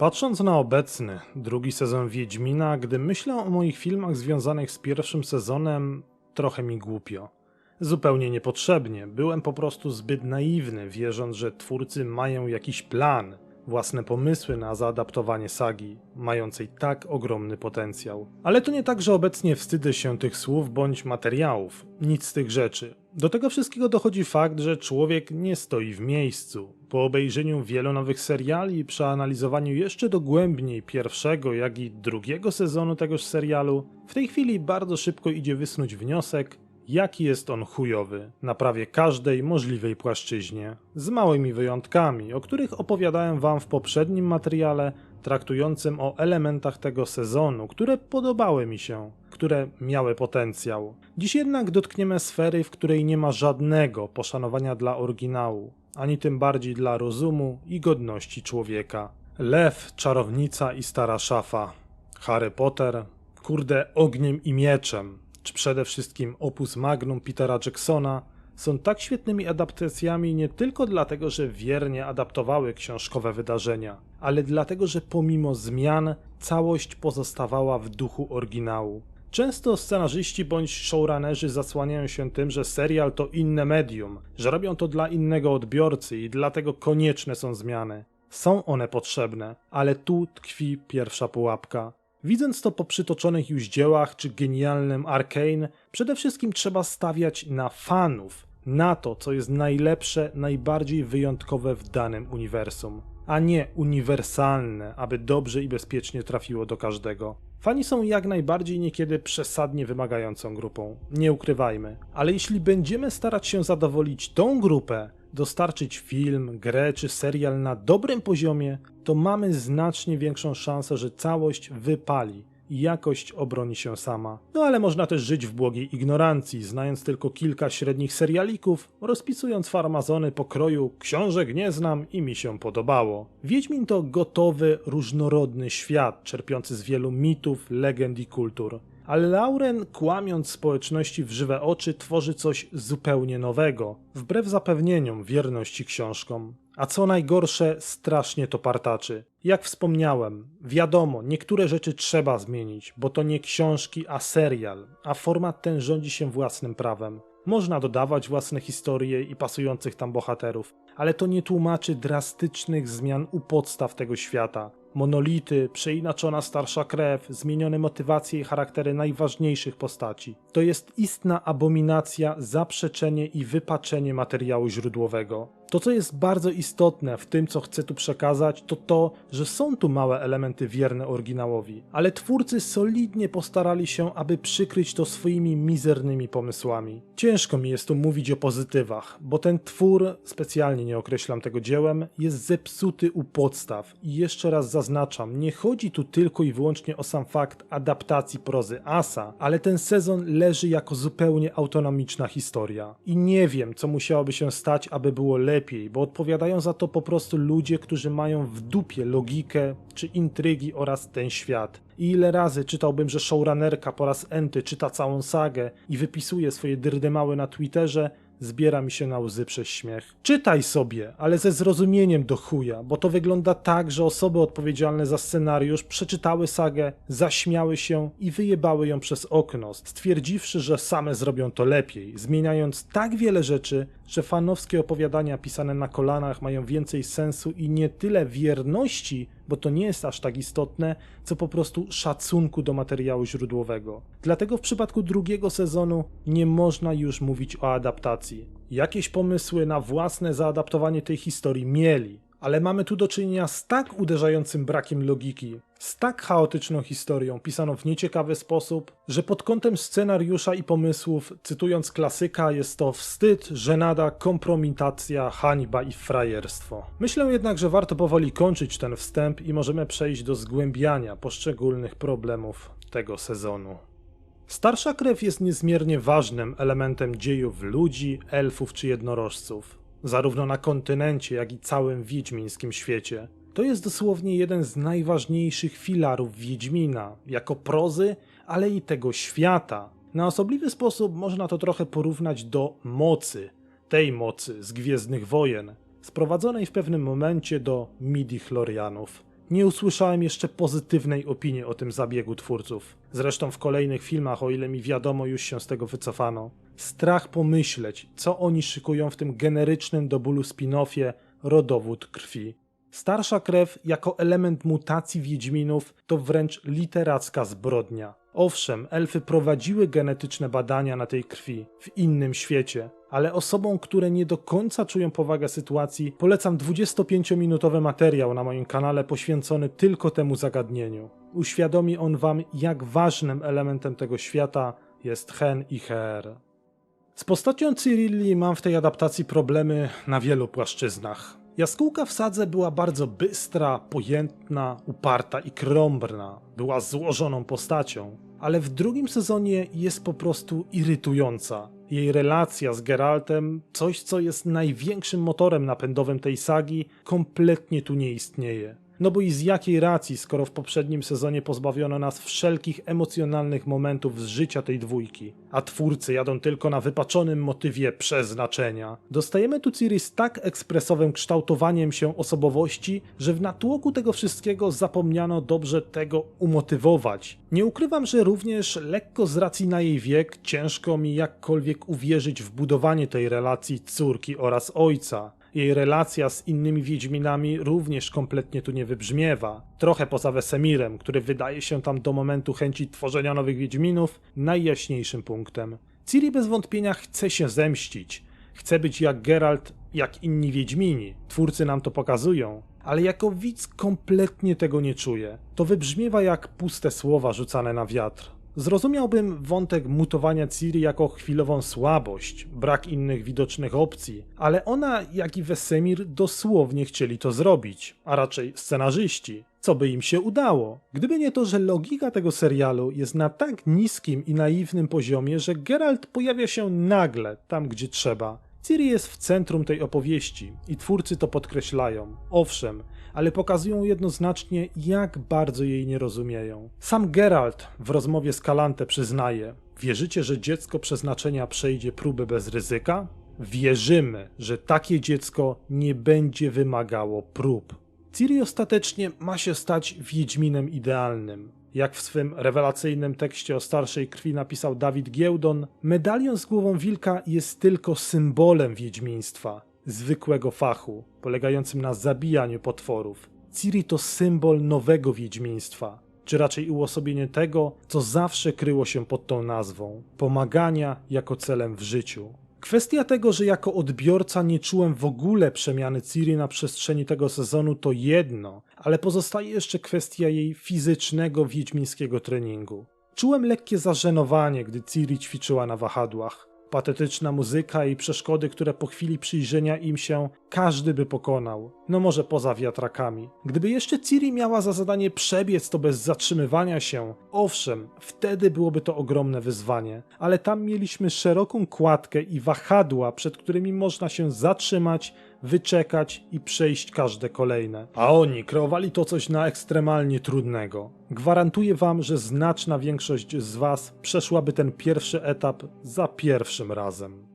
Patrząc na obecny, drugi sezon Wiedźmina, gdy myślę o moich filmach związanych z pierwszym sezonem, trochę mi głupio. Zupełnie niepotrzebnie, byłem po prostu zbyt naiwny, wierząc, że twórcy mają jakiś plan, własne pomysły na zaadaptowanie sagi, mającej tak ogromny potencjał. Ale to nie tak, że obecnie wstydzę się tych słów bądź materiałów, nic z tych rzeczy. Do tego wszystkiego dochodzi fakt, że człowiek nie stoi w miejscu. Po obejrzeniu wielu nowych seriali i przeanalizowaniu jeszcze dogłębniej pierwszego, jak i drugiego sezonu tegoż serialu, w tej chwili bardzo szybko idzie wysnuć wniosek, jaki jest on chujowy na prawie każdej możliwej płaszczyźnie, z małymi wyjątkami, o których opowiadałem wam w poprzednim materiale traktującym o elementach tego sezonu, które podobały mi się, które miały potencjał. Dziś jednak dotkniemy sfery, w której nie ma żadnego poszanowania dla oryginału, ani tym bardziej dla rozumu i godności człowieka. Lew, czarownica i stara szafa. Harry Potter, kurde ogniem i mieczem, czy przede wszystkim opus magnum Petera Jacksona, są tak świetnymi adaptacjami nie tylko dlatego, że wiernie adaptowały książkowe wydarzenia, ale dlatego, że pomimo zmian całość pozostawała w duchu oryginału. Często scenarzyści bądź showrunnerzy zasłaniają się tym, że serial to inne medium, że robią to dla innego odbiorcy i dlatego konieczne są zmiany. Są one potrzebne, ale tu tkwi pierwsza pułapka. Widząc to po przytoczonych już dziełach czy genialnym Arkane, przede wszystkim trzeba stawiać na fanów, na to, co jest najlepsze, najbardziej wyjątkowe w danym uniwersum, a nie uniwersalne, aby dobrze i bezpiecznie trafiło do każdego. Fani są jak najbardziej niekiedy przesadnie wymagającą grupą, nie ukrywajmy, ale jeśli będziemy starać się zadowolić tą grupę, dostarczyć film, grę czy serial na dobrym poziomie, to mamy znacznie większą szansę, że całość wypali i jakość obroni się sama. No ale można też żyć w błogiej ignorancji, znając tylko kilka średnich serialików, rozpisując farmazony pokroju książek nie znam i mi się podobało. Wiedźmin to gotowy, różnorodny świat, czerpiący z wielu mitów, legend i kultur. Ale Lauren, kłamiąc społeczności w żywe oczy, tworzy coś zupełnie nowego, wbrew zapewnieniom wierności książkom. A co najgorsze, strasznie to partaczy. Jak wspomniałem, wiadomo, niektóre rzeczy trzeba zmienić, bo to nie książki, a serial, a format ten rządzi się własnym prawem. Można dodawać własne historie i pasujących tam bohaterów, ale to nie tłumaczy drastycznych zmian u podstaw tego świata. Monolity, przeinaczona starsza krew, zmienione motywacje i charaktery najważniejszych postaci. To jest istna abominacja, zaprzeczenie i wypaczenie materiału źródłowego. To, co jest bardzo istotne w tym, co chcę tu przekazać, to to, że są tu małe elementy wierne oryginałowi, ale twórcy solidnie postarali się, aby przykryć to swoimi mizernymi pomysłami. Ciężko mi jest tu mówić o pozytywach, bo ten twór, specjalnie nie określam tego dziełem, jest zepsuty u podstaw i jeszcze raz zaznaczam, nie chodzi tu tylko i wyłącznie o sam fakt adaptacji prozy Asa, ale ten sezon leży jako zupełnie autonomiczna historia. I nie wiem, co musiałoby się stać, aby było lepiej, bo odpowiadają za to po prostu ludzie, którzy mają w dupie logikę czy intrygi oraz ten świat. I ile razy czytałbym, że showrunnerka po raz enty czyta całą sagę i wypisuje swoje dyrdemały na Twitterze, zbiera mi się na łzy przez śmiech. Czytaj sobie, ale ze zrozumieniem do chuja, bo to wygląda tak, że osoby odpowiedzialne za scenariusz przeczytały sagę, zaśmiały się i wyjebały ją przez okno, stwierdziwszy, że same zrobią to lepiej, zmieniając tak wiele rzeczy, że fanowskie opowiadania pisane na kolanach mają więcej sensu i nie tyle wierności, bo to nie jest aż tak istotne, co po prostu szacunku do materiału źródłowego. Dlatego w przypadku drugiego sezonu nie można już mówić o adaptacji. Jakieś pomysły na własne zaadaptowanie tej historii mieli, ale mamy tu do czynienia z tak uderzającym brakiem logiki, z tak chaotyczną historią, pisaną w nieciekawy sposób, że pod kątem scenariusza i pomysłów, cytując klasyka, jest to wstyd, żenada, kompromitacja, hańba i frajerstwo. Myślę jednak, że warto powoli kończyć ten wstęp i możemy przejść do zgłębiania poszczególnych problemów tego sezonu. Starsza krew jest niezmiernie ważnym elementem dziejów ludzi, elfów czy jednorożców, zarówno na kontynencie, jak i całym wiedźmińskim świecie. To jest dosłownie jeden z najważniejszych filarów Wiedźmina, jako prozy, ale i tego świata. Na osobliwy sposób można to trochę porównać do mocy, tej mocy z Gwiezdnych Wojen, sprowadzonej w pewnym momencie do midi-chlorianów. nie usłyszałem jeszcze pozytywnej opinii o tym zabiegu twórców. Zresztą w kolejnych filmach, o ile mi wiadomo, już się z tego wycofano. Strach pomyśleć, co oni szykują w tym generycznym do bólu spin-offie rodowód krwi. Starsza krew jako element mutacji Wiedźminów to wręcz literacka zbrodnia. Owszem, elfy prowadziły genetyczne badania na tej krwi w innym świecie, ale osobom, które nie do końca czują powagę sytuacji, polecam 25-minutowy materiał na moim kanale poświęcony tylko temu zagadnieniu. Uświadomi on wam, jak ważnym elementem tego świata jest Hen i Her. Z postacią Cyrilli mam w tej adaptacji problemy na wielu płaszczyznach. Jaskółka w sadze była bardzo bystra, pojętna, uparta i krąbrna. Była złożoną postacią, ale w drugim sezonie jest po prostu irytująca. Jej relacja z Geraltem, coś co jest największym motorem napędowym tej sagi, kompletnie tu nie istnieje. No bo i z jakiej racji, skoro w poprzednim sezonie pozbawiono nas wszelkich emocjonalnych momentów z życia tej dwójki, a twórcy jadą tylko na wypaczonym motywie przeznaczenia. Dostajemy tu Ciri z tak ekspresowym kształtowaniem się osobowości, że w natłoku tego wszystkiego zapomniano dobrze tego umotywować. Nie ukrywam, że również lekko z racji na jej wiek ciężko mi jakkolwiek uwierzyć w budowanie tej relacji córki oraz ojca. Jej relacja z innymi Wiedźminami również kompletnie tu nie wybrzmiewa. Trochę poza Wesemirem, który wydaje się tam do momentu chęci tworzenia nowych Wiedźminów najjaśniejszym punktem. Ciri bez wątpienia chce się zemścić. Chce być jak Geralt, jak inni Wiedźmini. Twórcy nam to pokazują. Ale jako widz kompletnie tego nie czuję. To wybrzmiewa jak puste słowa rzucane na wiatr. Zrozumiałbym wątek mutowania Ciri jako chwilową słabość, brak innych widocznych opcji, ale ona, jak i Wesemir dosłownie chcieli to zrobić, a raczej scenarzyści. Co by im się udało? Gdyby nie to, że logika tego serialu jest na tak niskim i naiwnym poziomie, że Geralt pojawia się nagle tam, gdzie trzeba. Ciri jest w centrum tej opowieści i twórcy to podkreślają. Owszem, ale pokazują jednoznacznie, jak bardzo jej nie rozumieją. Sam Geralt w rozmowie z Kalante przyznaje: Wierzycie, że dziecko przeznaczenia przejdzie próbę bez ryzyka? Wierzymy, że takie dziecko nie będzie wymagało prób. Ciri ostatecznie ma się stać Wiedźminem idealnym. Jak w swym rewelacyjnym tekście o starszej krwi napisał Dawid Giełdon, medalion z głową wilka jest tylko symbolem wiedźmiństwa, zwykłego fachu, polegającym na zabijaniu potworów. Ciri to symbol nowego wiedźmiństwa, czy raczej uosobienie tego, co zawsze kryło się pod tą nazwą pomagania jako celem w życiu. Kwestia tego, że jako odbiorca nie czułem w ogóle przemiany Ciri na przestrzeni tego sezonu to jedno, ale pozostaje jeszcze kwestia jej fizycznego wiedźmińskiego treningu. Czułem lekkie zażenowanie, gdy Ciri ćwiczyła na wahadłach. Patetyczna muzyka i przeszkody, które po chwili przyjrzenia im się każdy by pokonał. No może poza wiatrakami. Gdyby jeszcze Ciri miała za zadanie przebiec to bez zatrzymywania się, owszem, wtedy byłoby to ogromne wyzwanie, ale tam mieliśmy szeroką kładkę i wahadła, przed którymi można się zatrzymać, wyczekać i przejść każde kolejne. A oni kreowali to coś na ekstremalnie trudnego. Gwarantuję wam, że znaczna większość z was przeszłaby ten pierwszy etap za pierwszym razem.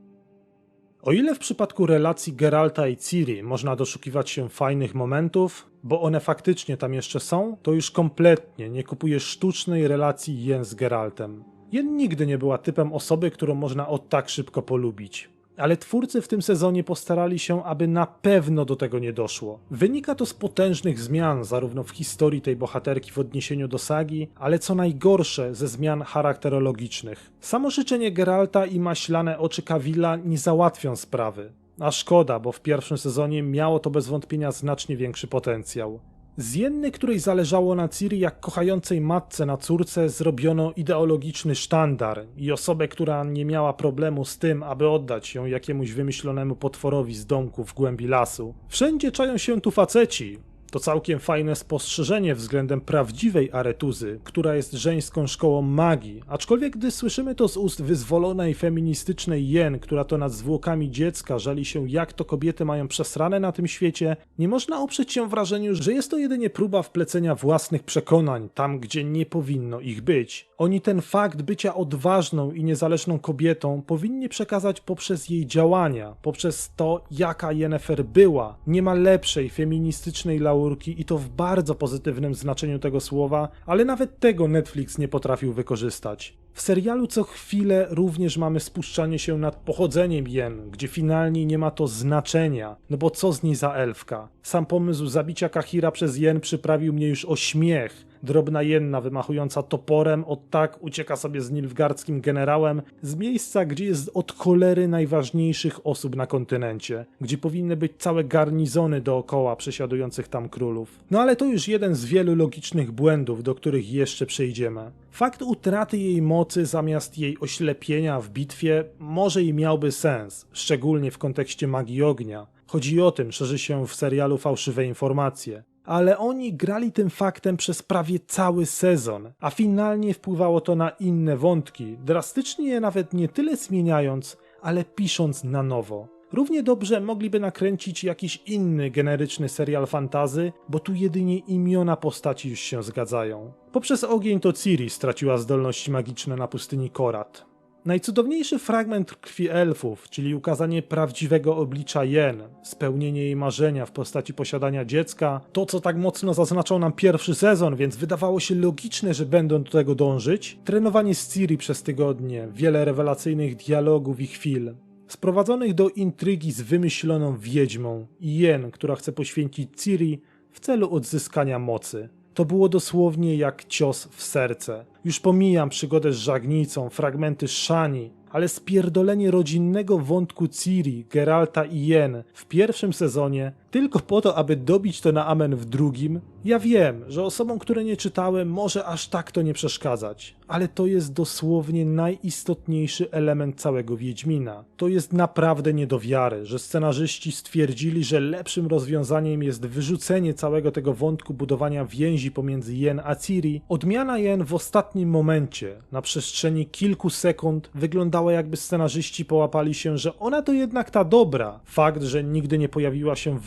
O ile w przypadku relacji Geralta i Ciri można doszukiwać się fajnych momentów, bo one faktycznie tam jeszcze są, to już kompletnie nie kupuję sztucznej relacji Jen z Geraltem. Jen nigdy nie była typem osoby, którą można od tak szybko polubić ale twórcy w tym sezonie postarali się, aby na pewno do tego nie doszło. Wynika to z potężnych zmian, zarówno w historii tej bohaterki w odniesieniu do sagi, ale co najgorsze, ze zmian charakterologicznych. Samo życzenie Geralta i maślane oczy Kawila nie załatwią sprawy. A szkoda, bo w pierwszym sezonie miało to bez wątpienia znacznie większy potencjał. Z jednej, której zależało na Ciri jak kochającej matce na córce, zrobiono ideologiczny sztandar i osobę, która nie miała problemu z tym, aby oddać ją jakiemuś wymyślonemu potworowi z domku w głębi lasu. Wszędzie czają się tu faceci, to całkiem fajne spostrzeżenie względem prawdziwej Aretuzy, która jest żeńską szkołą magii, aczkolwiek gdy słyszymy to z ust wyzwolonej feministycznej Jen, która to nad zwłokami dziecka żali się jak to kobiety mają przesrane na tym świecie, nie można oprzeć się wrażeniu, że jest to jedynie próba wplecenia własnych przekonań tam, gdzie nie powinno ich być. Oni ten fakt bycia odważną i niezależną kobietą powinni przekazać poprzez jej działania, poprzez to, jaka Jennifer była. Nie ma lepszej feministycznej laureacji i to w bardzo pozytywnym znaczeniu tego słowa, ale nawet tego Netflix nie potrafił wykorzystać. W serialu co chwilę również mamy spuszczanie się nad pochodzeniem Jen, gdzie finalnie nie ma to znaczenia, no bo co z niej za elfka? Sam pomysł zabicia Kahira przez Jen przyprawił mnie już o śmiech. Drobna Jenna wymachująca toporem od tak ucieka sobie z nilfgardzkim generałem z miejsca, gdzie jest od cholery najważniejszych osób na kontynencie, gdzie powinny być całe garnizony dookoła przesiadujących tam królów. No ale to już jeden z wielu logicznych błędów, do których jeszcze przejdziemy. Fakt utraty jej mocy zamiast jej oślepienia w bitwie może i miałby sens, szczególnie w kontekście magii ognia. Chodzi o tym, szerzy się w serialu fałszywe informacje. Ale oni grali tym faktem przez prawie cały sezon, a finalnie wpływało to na inne wątki, drastycznie je nawet nie tyle zmieniając, ale pisząc na nowo. Równie dobrze mogliby nakręcić jakiś inny generyczny serial fantazy, bo tu jedynie imiona postaci już się zgadzają. Poprzez ogień to Ciri straciła zdolności magiczne na pustyni Korat. Najcudowniejszy fragment krwi elfów, czyli ukazanie prawdziwego oblicza Jen, spełnienie jej marzenia w postaci posiadania dziecka, to co tak mocno zaznaczał nam pierwszy sezon, więc wydawało się logiczne, że będą do tego dążyć, trenowanie z Ciri przez tygodnie, wiele rewelacyjnych dialogów i chwil, sprowadzonych do intrygi z wymyśloną wiedźmą i Jen, która chce poświęcić Ciri w celu odzyskania mocy. To było dosłownie jak cios w serce. Już pomijam przygodę z żagnicą, fragmenty Shani, ale spierdolenie rodzinnego wątku Ciri, Geralta i Jen w pierwszym sezonie tylko po to, aby dobić to na amen w drugim? Ja wiem, że osobom, które nie czytały, może aż tak to nie przeszkadzać, ale to jest dosłownie najistotniejszy element całego Wiedźmina. To jest naprawdę nie do wiary, że scenarzyści stwierdzili, że lepszym rozwiązaniem jest wyrzucenie całego tego wątku budowania więzi pomiędzy Jen a Ciri. Odmiana Jen w ostatnim momencie, na przestrzeni kilku sekund, wyglądała jakby scenarzyści połapali się, że ona to jednak ta dobra. Fakt, że nigdy nie pojawiła się w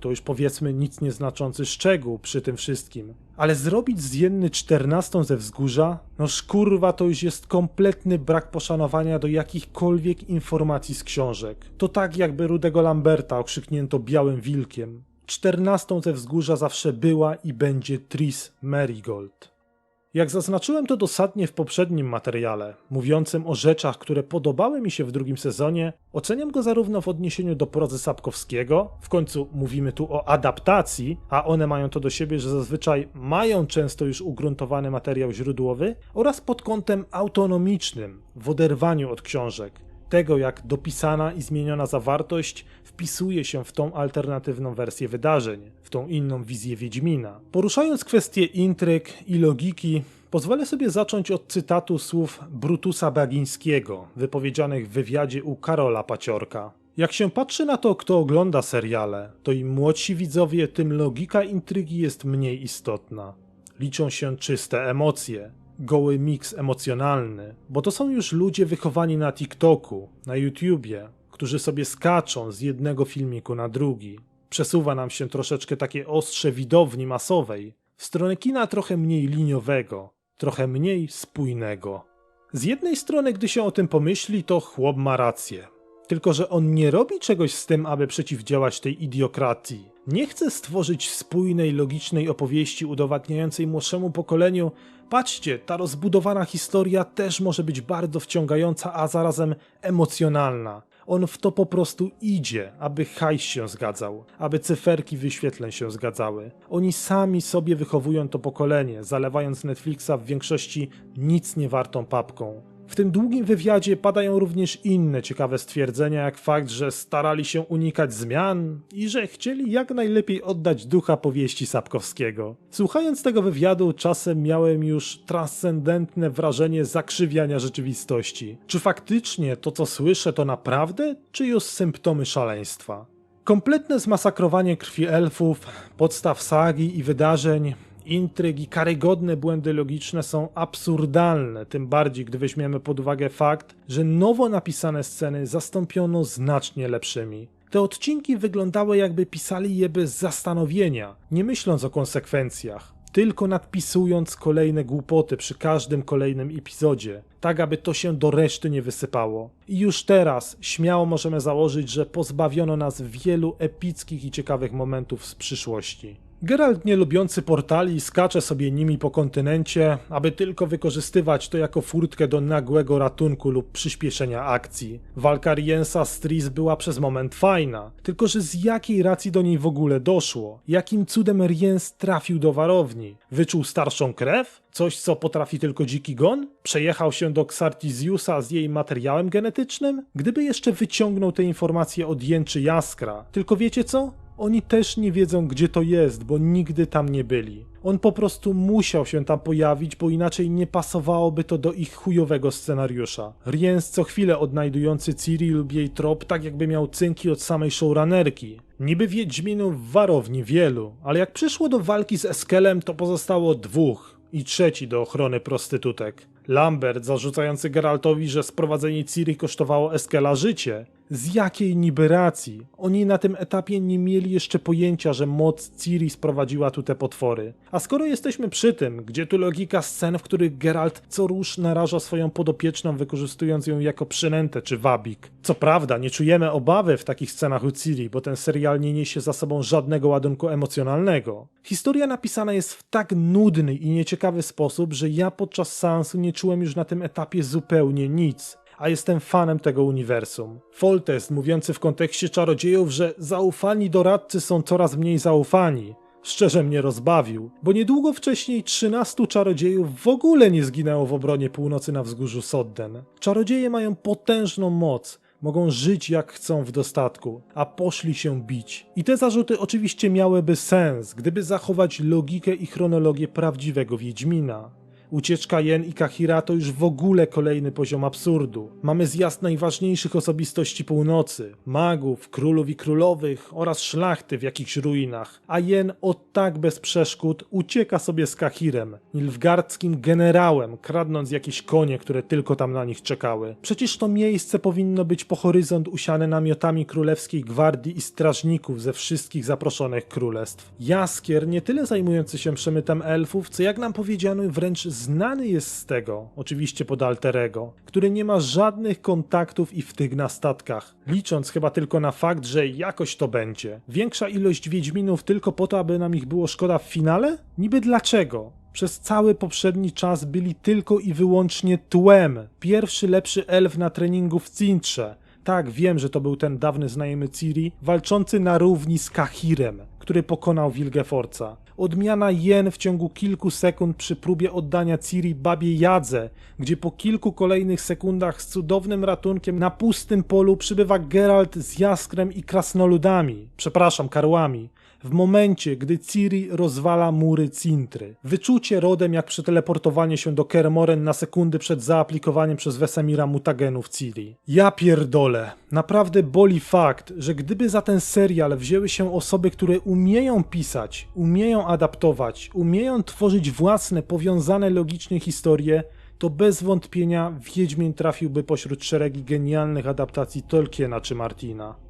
to już powiedzmy nic nieznaczący szczegół przy tym wszystkim. Ale zrobić z Jenny czternastą ze wzgórza? No szkurwa to już jest kompletny brak poszanowania do jakichkolwiek informacji z książek. To tak jakby Rudego Lamberta okrzyknięto białym wilkiem. Czternastą ze wzgórza zawsze była i będzie Tris Marigold. Jak zaznaczyłem to dosadnie w poprzednim materiale, mówiącym o rzeczach, które podobały mi się w drugim sezonie, oceniam go zarówno w odniesieniu do prozy Sapkowskiego, w końcu mówimy tu o adaptacji, a one mają to do siebie, że zazwyczaj mają często już ugruntowany materiał źródłowy, oraz pod kątem autonomicznym, w oderwaniu od książek, tego jak dopisana i zmieniona zawartość wpisuje się w tą alternatywną wersję wydarzeń, w tą inną wizję Wiedźmina. Poruszając kwestie intryg i logiki, pozwolę sobie zacząć od cytatu słów Brutusa Bagińskiego, wypowiedzianych w wywiadzie u Karola Paciorka. Jak się patrzy na to, kto ogląda seriale, to im młodsi widzowie, tym logika intrygi jest mniej istotna. Liczą się czyste emocje, goły miks emocjonalny, bo to są już ludzie wychowani na TikToku, na YouTubie, którzy sobie skaczą z jednego filmiku na drugi. Przesuwa nam się troszeczkę takie ostrze widowni masowej w stronę kina trochę mniej liniowego, trochę mniej spójnego. Z jednej strony, gdy się o tym pomyśli, to chłop ma rację. Tylko, że on nie robi czegoś z tym, aby przeciwdziałać tej idiokracji. Nie chce stworzyć spójnej, logicznej opowieści udowadniającej młodszemu pokoleniu, patrzcie, ta rozbudowana historia też może być bardzo wciągająca, a zarazem emocjonalna. On w to po prostu idzie, aby hajs się zgadzał, aby cyferki wyświetleń się zgadzały. Oni sami sobie wychowują to pokolenie, zalewając Netflixa w większości nic nie wartą papką. W tym długim wywiadzie padają również inne ciekawe stwierdzenia, jak fakt, że starali się unikać zmian i że chcieli jak najlepiej oddać ducha powieści Sapkowskiego. Słuchając tego wywiadu, czasem miałem już transcendentne wrażenie zakrzywiania rzeczywistości. Czy faktycznie to, co słyszę, to naprawdę, czy już symptomy szaleństwa? Kompletne zmasakrowanie krwi elfów, podstaw sagi i wydarzeń intryg i karygodne błędy logiczne są absurdalne, tym bardziej gdy weźmiemy pod uwagę fakt, że nowo napisane sceny zastąpiono znacznie lepszymi. Te odcinki wyglądały jakby pisali je bez zastanowienia, nie myśląc o konsekwencjach, tylko nadpisując kolejne głupoty przy każdym kolejnym epizodzie, tak aby to się do reszty nie wysypało. I już teraz śmiało możemy założyć, że pozbawiono nas wielu epickich i ciekawych momentów z przyszłości. Geralt nie lubiący portali skacze sobie nimi po kontynencie, aby tylko wykorzystywać to jako furtkę do nagłego ratunku lub przyspieszenia akcji. Walka Riensa z Tris była przez moment fajna, tylko że z jakiej racji do niej w ogóle doszło? Jakim cudem Riens trafił do warowni? Wyczuł starszą krew? Coś, co potrafi tylko dziki gon? Przejechał się do Xartiziusa z jej materiałem genetycznym? Gdyby jeszcze wyciągnął te informacje od Jęczy Jaskra. Tylko wiecie co? Oni też nie wiedzą, gdzie to jest, bo nigdy tam nie byli. On po prostu musiał się tam pojawić, bo inaczej nie pasowałoby to do ich chujowego scenariusza. Riens co chwilę odnajdujący Ciri lub jej trop, tak jakby miał cynki od samej showrunnerki. Niby Wiedźminów warowni wielu, ale jak przyszło do walki z Eskelem, to pozostało dwóch i trzeci do ochrony prostytutek. Lambert zarzucający Geraltowi, że sprowadzenie Ciri kosztowało Eskela życie. Z jakiej niby racji? Oni na tym etapie nie mieli jeszcze pojęcia, że moc Ciri sprowadziła tu te potwory. A skoro jesteśmy przy tym, gdzie tu logika scen, w których Geralt co rusz naraża swoją podopieczną, wykorzystując ją jako przynętę czy wabik. Co prawda, nie czujemy obawy w takich scenach u Ciri, bo ten serial nie niesie za sobą żadnego ładunku emocjonalnego. Historia napisana jest w tak nudny i nieciekawy sposób, że ja podczas seansu nie czułem już na tym etapie zupełnie nic a jestem fanem tego uniwersum. Foltest mówiący w kontekście czarodziejów, że zaufani doradcy są coraz mniej zaufani. Szczerze mnie rozbawił, bo niedługo wcześniej 13 czarodziejów w ogóle nie zginęło w obronie północy na wzgórzu Sodden. Czarodzieje mają potężną moc, mogą żyć jak chcą w dostatku, a poszli się bić. I te zarzuty oczywiście miałyby sens, gdyby zachować logikę i chronologię prawdziwego Wiedźmina. Ucieczka Jen i Kahira to już w ogóle kolejny poziom absurdu. Mamy zjazd najważniejszych osobistości północy, magów, królów i królowych oraz szlachty w jakichś ruinach, a Jen od tak bez przeszkód ucieka sobie z Kahirem, nilfgardzkim generałem, kradnąc jakieś konie, które tylko tam na nich czekały. Przecież to miejsce powinno być po horyzont usiane namiotami królewskiej gwardii i strażników ze wszystkich zaproszonych królestw. Jaskier, nie tyle zajmujący się przemytem elfów, co jak nam powiedziano wręcz znany jest z tego, oczywiście pod alterego, który nie ma żadnych kontaktów i wtyk na statkach, licząc chyba tylko na fakt, że jakoś to będzie. Większa ilość Wiedźminów tylko po to, aby nam ich było szkoda w finale? Niby dlaczego? Przez cały poprzedni czas byli tylko i wyłącznie tłem. Pierwszy lepszy elf na treningu w Cintrze. Tak, wiem, że to był ten dawny znajomy Ciri, walczący na równi z Kahirem, który pokonał Wilgefortza. Odmiana jen w ciągu kilku sekund przy próbie oddania Ciri babie Jadze, gdzie po kilku kolejnych sekundach z cudownym ratunkiem na pustym polu przybywa Geralt z Jaskrem i krasnoludami, przepraszam, karłami, w momencie, gdy Ciri rozwala mury Cintry. Wyczucie rodem jak przeteleportowanie się do Kermoren na sekundy przed zaaplikowaniem przez Wesemira mutagenów Ciri. Ja pierdolę. Naprawdę boli fakt, że gdyby za ten serial wzięły się osoby, które umieją pisać, umieją adaptować, umieją tworzyć własne, powiązane logicznie historie, to bez wątpienia Wiedźmin trafiłby pośród szeregi genialnych adaptacji Tolkiena czy Martina.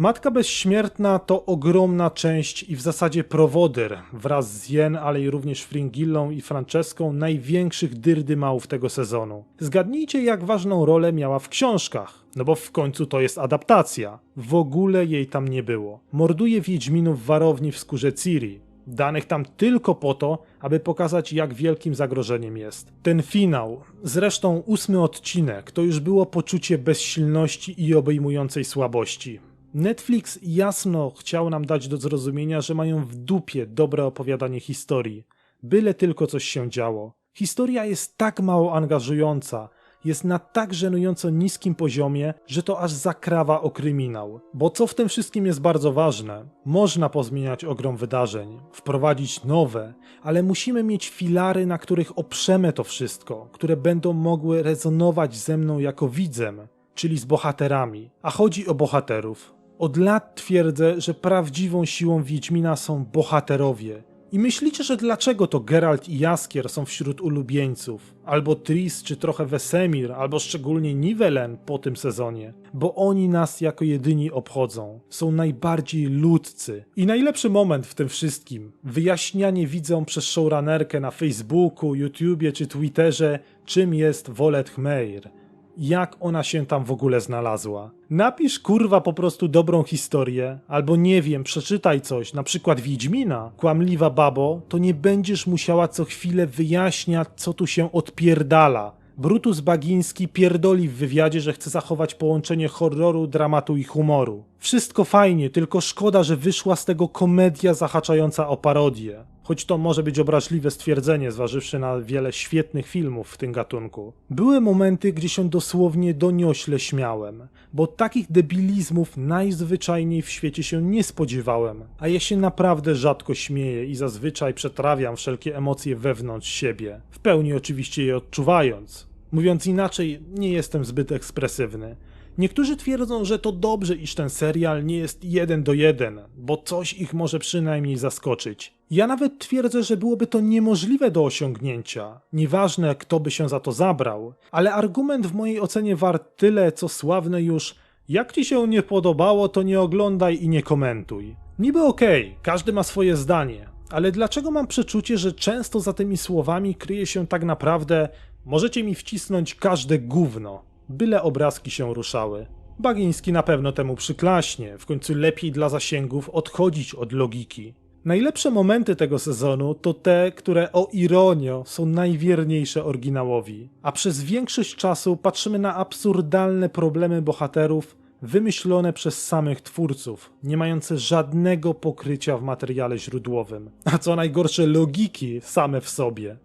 Matka Bezśmiertna to ogromna część i w zasadzie prowodyr wraz z Jen, ale i również Fringillą i Franceską największych dyrdymałów tego sezonu. Zgadnijcie jak ważną rolę miała w książkach, no bo w końcu to jest adaptacja. W ogóle jej tam nie było. Morduje Wiedźminów w warowni w skórze Ciri, danych tam tylko po to, aby pokazać jak wielkim zagrożeniem jest. Ten finał, zresztą ósmy odcinek, to już było poczucie bezsilności i obejmującej słabości. Netflix jasno chciał nam dać do zrozumienia, że mają w dupie dobre opowiadanie historii. Byle tylko coś się działo. Historia jest tak mało angażująca, jest na tak żenująco niskim poziomie, że to aż zakrawa o kryminał. Bo co w tym wszystkim jest bardzo ważne? Można pozmieniać ogrom wydarzeń, wprowadzić nowe, ale musimy mieć filary, na których oprzemy to wszystko, które będą mogły rezonować ze mną jako widzem, czyli z bohaterami. A chodzi o bohaterów. Od lat twierdzę, że prawdziwą siłą Wiedźmina są bohaterowie. I myślicie, że dlaczego to Geralt i Jaskier są wśród ulubieńców? Albo Tris, czy trochę Wesemir, albo szczególnie Nivelen po tym sezonie? Bo oni nas jako jedyni obchodzą. Są najbardziej ludzcy. I najlepszy moment w tym wszystkim. Wyjaśnianie widzą przez showrunnerkę na Facebooku, YouTubie czy Twitterze, czym jest Wolet Chmeir. Jak ona się tam w ogóle znalazła? Napisz kurwa po prostu dobrą historię, albo nie wiem, przeczytaj coś, na przykład Wiedźmina, kłamliwa babo, to nie będziesz musiała co chwilę wyjaśniać, co tu się odpierdala. Brutus Bagiński pierdoli w wywiadzie, że chce zachować połączenie horroru, dramatu i humoru. Wszystko fajnie, tylko szkoda, że wyszła z tego komedia zahaczająca o parodię. Choć to może być obraźliwe stwierdzenie, zważywszy na wiele świetnych filmów w tym gatunku. Były momenty, gdzie się dosłownie doniośle śmiałem, bo takich debilizmów najzwyczajniej w świecie się nie spodziewałem, a ja się naprawdę rzadko śmieję i zazwyczaj przetrawiam wszelkie emocje wewnątrz siebie, w pełni oczywiście je odczuwając. Mówiąc inaczej, nie jestem zbyt ekspresywny. Niektórzy twierdzą, że to dobrze, iż ten serial nie jest jeden do jeden, bo coś ich może przynajmniej zaskoczyć. Ja nawet twierdzę, że byłoby to niemożliwe do osiągnięcia. Nieważne, kto by się za to zabrał, ale argument w mojej ocenie wart tyle, co sławne już jak ci się nie podobało, to nie oglądaj i nie komentuj. Niby okej, okay, każdy ma swoje zdanie, ale dlaczego mam przeczucie, że często za tymi słowami kryje się tak naprawdę możecie mi wcisnąć każde gówno, byle obrazki się ruszały. Bagiński na pewno temu przyklaśnie, w końcu lepiej dla zasięgów odchodzić od logiki. Najlepsze momenty tego sezonu to te, które o ironio są najwierniejsze oryginałowi, a przez większość czasu patrzymy na absurdalne problemy bohaterów wymyślone przez samych twórców, nie mające żadnego pokrycia w materiale źródłowym, a co najgorsze logiki same w sobie.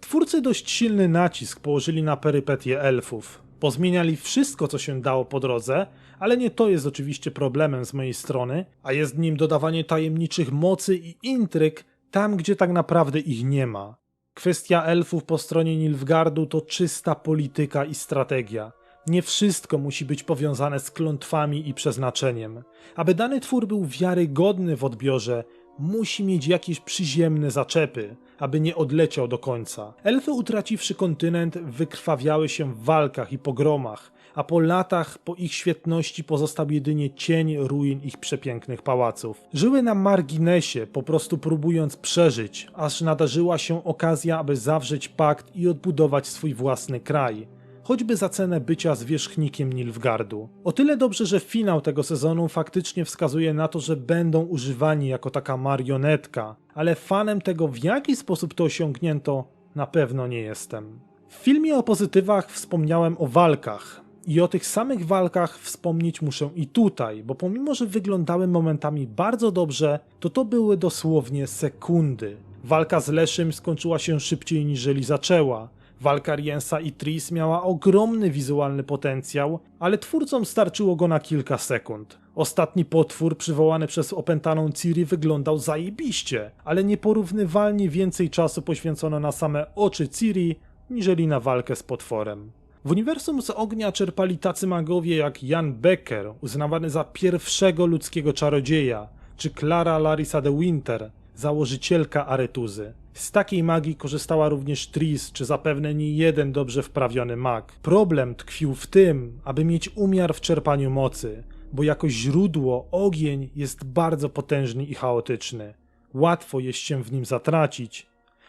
Twórcy dość silny nacisk położyli na perypetie elfów. Pozmieniali wszystko, co się dało po drodze, ale nie to jest oczywiście problemem z mojej strony, a jest nim dodawanie tajemniczych mocy i intryg tam, gdzie tak naprawdę ich nie ma. Kwestia elfów po stronie Nilfgardu to czysta polityka i strategia. Nie wszystko musi być powiązane z klątwami i przeznaczeniem. Aby dany twór był wiarygodny w odbiorze, musi mieć jakieś przyziemne zaczepy, aby nie odleciał do końca. Elfy utraciwszy kontynent wykrwawiały się w walkach i pogromach, a po latach po ich świetności pozostał jedynie cień ruin ich przepięknych pałaców. Żyły na marginesie, po prostu próbując przeżyć, aż nadarzyła się okazja, aby zawrzeć pakt i odbudować swój własny kraj choćby za cenę bycia zwierzchnikiem Nilfgardu. O tyle dobrze, że finał tego sezonu faktycznie wskazuje na to, że będą używani jako taka marionetka, ale fanem tego w jaki sposób to osiągnięto na pewno nie jestem. W filmie o pozytywach wspomniałem o walkach. I o tych samych walkach wspomnieć muszę i tutaj, bo pomimo, że wyglądały momentami bardzo dobrze, to to były dosłownie sekundy. Walka z Leszym skończyła się szybciej niżeli zaczęła, Walka Riensa i Tris miała ogromny wizualny potencjał, ale twórcom starczyło go na kilka sekund. Ostatni potwór przywołany przez opętaną Ciri wyglądał zajebiście, ale nieporównywalnie więcej czasu poświęcono na same oczy Ciri, niżeli na walkę z potworem. W uniwersum z ognia czerpali tacy magowie jak Jan Becker, uznawany za pierwszego ludzkiego czarodzieja, czy Clara Larissa de Winter, założycielka Aretuzy. Z takiej magii korzystała również Tris, czy zapewne nie jeden dobrze wprawiony mag. Problem tkwił w tym, aby mieć umiar w czerpaniu mocy, bo jako źródło ogień jest bardzo potężny i chaotyczny. Łatwo jest się w nim zatracić,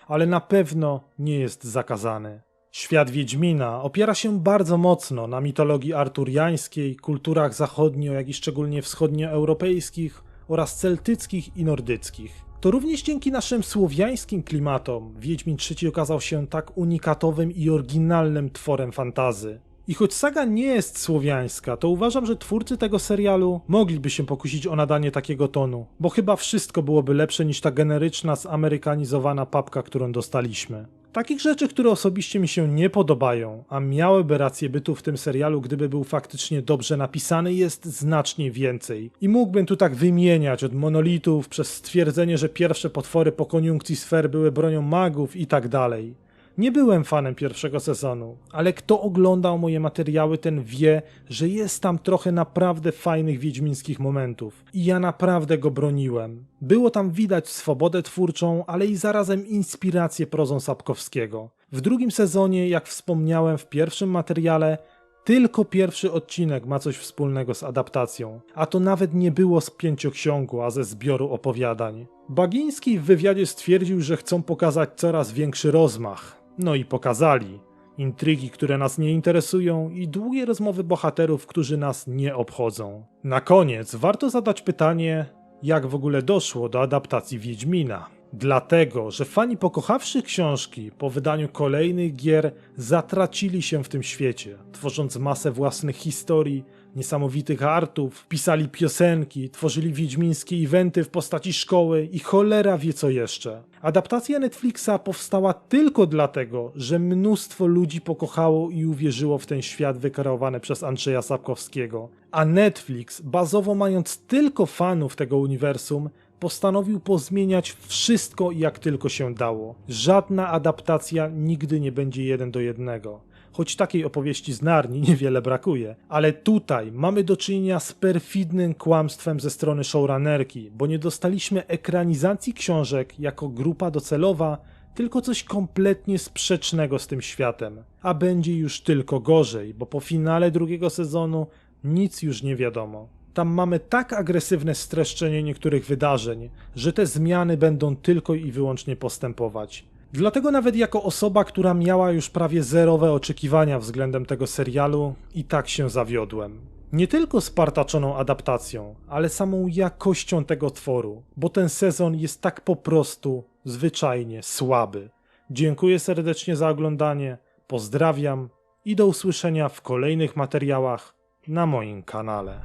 ale na pewno nie jest zakazany. Świat Wiedźmina opiera się bardzo mocno na mitologii arturiańskiej, kulturach zachodnio, jak i szczególnie wschodnioeuropejskich oraz celtyckich i nordyckich. To również dzięki naszym słowiańskim klimatom Wiedźmin III okazał się tak unikatowym i oryginalnym tworem fantazy. I choć saga nie jest słowiańska, to uważam, że twórcy tego serialu mogliby się pokusić o nadanie takiego tonu, bo chyba wszystko byłoby lepsze niż ta generyczna, zamerykanizowana papka, którą dostaliśmy. Takich rzeczy, które osobiście mi się nie podobają, a miałyby rację bytu w tym serialu, gdyby był faktycznie dobrze napisany, jest znacznie więcej. I mógłbym tu tak wymieniać od monolitów przez stwierdzenie, że pierwsze potwory po koniunkcji sfer były bronią magów i tak dalej. Nie byłem fanem pierwszego sezonu, ale kto oglądał moje materiały, ten wie, że jest tam trochę naprawdę fajnych wiedźmińskich momentów. I ja naprawdę go broniłem. Było tam widać swobodę twórczą, ale i zarazem inspirację prozą Sapkowskiego. W drugim sezonie, jak wspomniałem w pierwszym materiale, tylko pierwszy odcinek ma coś wspólnego z adaptacją, a to nawet nie było z pięcioksiągu, a ze zbioru opowiadań. Bagiński w wywiadzie stwierdził, że chcą pokazać coraz większy rozmach, no i pokazali. intrygi, które nas nie interesują i długie rozmowy bohaterów, którzy nas nie obchodzą. Na koniec warto zadać pytanie, jak w ogóle doszło do adaptacji Wiedźmina. Dlatego, że fani pokochawszy książki po wydaniu kolejnych gier zatracili się w tym świecie, tworząc masę własnych historii, niesamowitych artów, pisali piosenki, tworzyli wiedźmińskie eventy w postaci szkoły i cholera wie co jeszcze. Adaptacja Netflixa powstała tylko dlatego, że mnóstwo ludzi pokochało i uwierzyło w ten świat wykreowany przez Andrzeja Sapkowskiego. A Netflix, bazowo mając tylko fanów tego uniwersum, postanowił pozmieniać wszystko jak tylko się dało. Żadna adaptacja nigdy nie będzie jeden do jednego. Choć takiej opowieści z Narni niewiele brakuje, ale tutaj mamy do czynienia z perfidnym kłamstwem ze strony showrunnerki, bo nie dostaliśmy ekranizacji książek jako grupa docelowa, tylko coś kompletnie sprzecznego z tym światem. A będzie już tylko gorzej, bo po finale drugiego sezonu nic już nie wiadomo. Tam mamy tak agresywne streszczenie niektórych wydarzeń, że te zmiany będą tylko i wyłącznie postępować. Dlatego nawet jako osoba, która miała już prawie zerowe oczekiwania względem tego serialu, i tak się zawiodłem. Nie tylko spartaczoną adaptacją, ale samą jakością tego tworu, bo ten sezon jest tak po prostu zwyczajnie słaby. Dziękuję serdecznie za oglądanie, pozdrawiam i do usłyszenia w kolejnych materiałach na moim kanale.